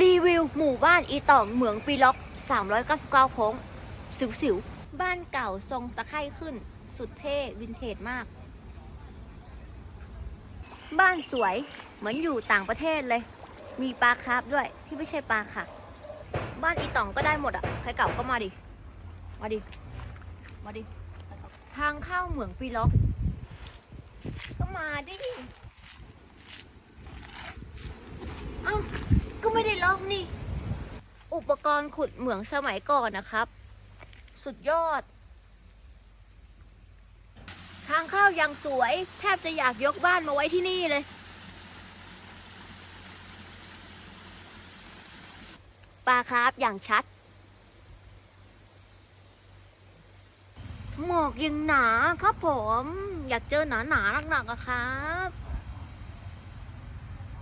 รีวิวหมู่บ้านอีต่องเหมืองปีล็อก 399 โค้ง สิวสิวๆบ้านเก่าทรงตะไคร่ขึ้น สุดเท่วินเทจมาก บ้านสวยเหมือนอยู่ต่างประเทศเลย มีปลาคร์ฟด้วยที่ไม่ใช่ปลาค่ะ บ้านอีต่องก็ได้หมดอะ ใครเก่าก็มาดิ มาดิ มาดิ ทางเข้าเหมืองปีล็อกมาดิ เอ้า ก็ไม่ได้ ลอกนี่ อุปกรณ์ขุดเหมืองสมัยก่อนนะครับ สุดยอด ทางเข้ายังสวย แทบจะอยากยกบ้านมาไว้ที่นี่เลย ปลาครับอย่างชัด หมอกยังหนาครับผม อยากเจอหนาหนาๆหนักๆอะครับ